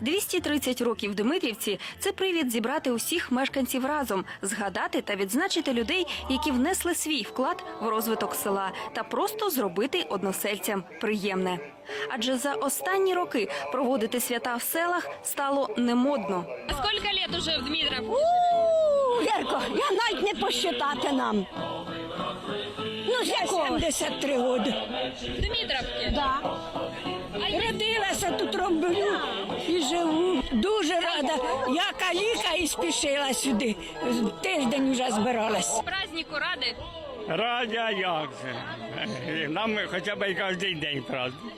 230 років в Дмитрівці це привід зібрати усіх мешканців разом, згадати та відзначити людей, які внесли свій вклад в розвиток села, та просто зробити односельцям приємне. Адже за останні роки проводити свята в селах стало немодно. Сколько лет уже в Дмитровке? У, Вірко, я навіть не посчитати нам. Ну, з якого? 73 роки. В? Да. Родилася тут роблю і живу. Дуже рада. Я каліка і спішила сюди. Тиждень вже збиралась. Празднику ради. Радя як же. Нам хоча б і кожен день праздник.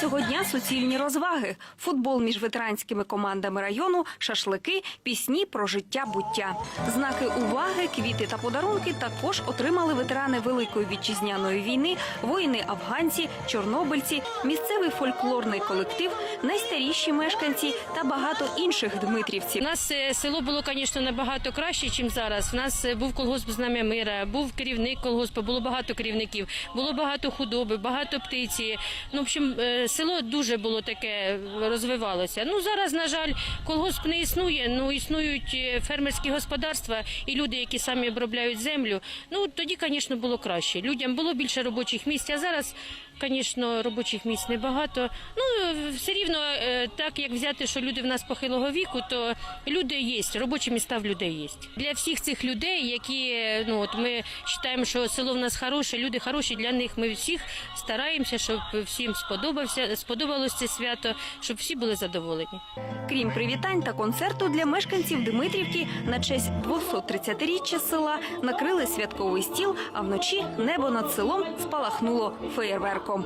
Цього дня суцільні розваги: футбол між ветеранськими командами району, шашлики, пісні про життя буття. Знаки уваги, квіти та подарунки також отримали ветерани Великої вітчизняної війни, воїни-афганці, чорнобильці, місцевий фольклорний колектив, найстаріші мешканці та багато інших У дмитрівців. нас е, село було, звісно, набагато краще, ніж зараз. У нас е, був колгосп знам'я мира, був керівник колгоспу, було багато керівників, було багато худоби, багато птиці. Ну, в общем, е, село дуже було таке розвивалося. Ну зараз, на жаль, колгосп не існує. Ну існують е, фермерські господарства і люди, які самі обробляють землю. Ну тоді, звісно, було краще. Людям було більше робочих місць. А зараз, звісно, робочих місць небагато. Ну е, все рівно, е, так як взяти, що люди в нас похилого віку, то люди є, робочі міста в людей є. Для всіх цих людей, які ну от ми вважаємо, що село в нас хороше, люди хороші. Для них ми всіх стараємося, щоб всім сподобався, сподобалось це свято, щоб всі були задоволені. Крім привітань та концерту для мешканців Димитрівки на честь 230-річчя села накрили святковий стіл, а вночі небо над селом спалахнуло феєрверком.